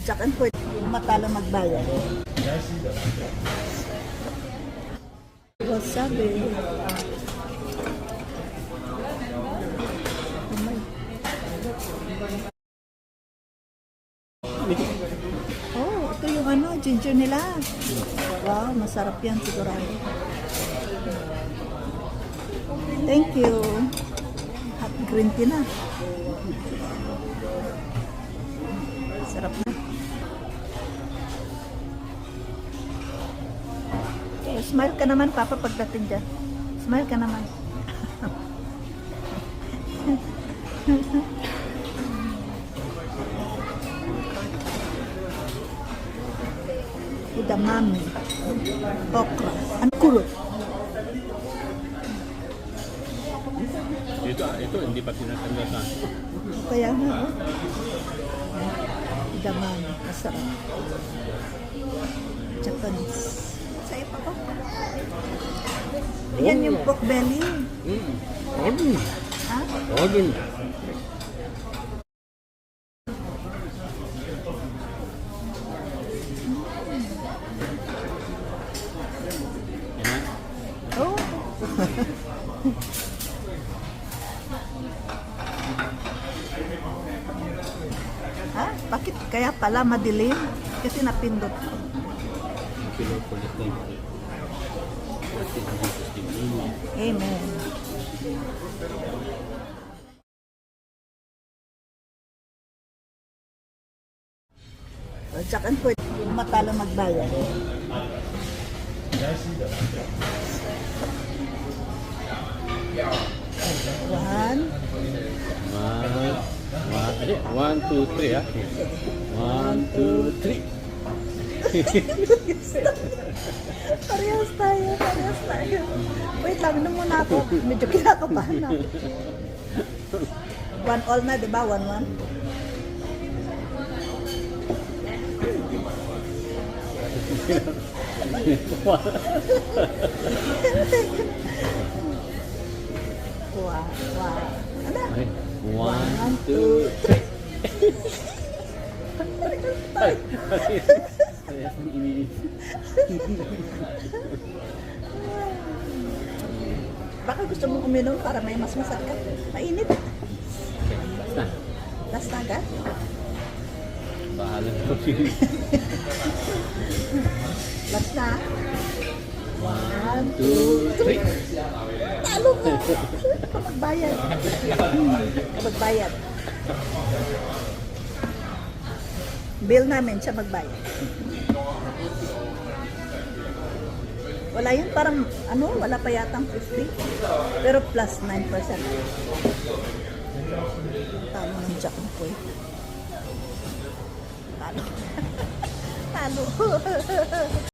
Tsaka pwede matalo magbayad. Wasabi. Oh ito yung ano, ginger nila. Wow, masarap yan sigurado. Thank you. Hot green tea na. Sarap na. Smile ka naman, Papa, pagdating dyan. Smile ka naman. Udamami. Okra. Ano kurot? Ito, ito hindi pa tinatanda sa Kaya nga, oh damdaman. Masarap. Japanese. Sa iba ko. Ayan yung pork belly. Mm. Odin. Ha? Odin. Oh. ha? Bakit kaya pala madilim? Kasi napindot ko. Amen. O, Tsaka pwede matalo magbayad. One, one, adi, one, two, three, ah. One, two, three. Parehas tayo, parehas tayo. Wait lang, ano muna ako? Medyo kinakabahan ako. One all na, di ba? One one. Wow, wow. Ano? One, two, three. Ay, Parehas ng iniisip. Baka gusto mong uminom para may mas masarap. Mainit. Basta. Last na agad. Bahala na. Last na. One, two, three. Talo ko. Kapagbayad. Kapagbayad. Bill namin siya magbayad. Wala yun, parang ano, wala pa yatang 50. Pero plus 9%. Talo ng Jack ko eh. Talo. Talo.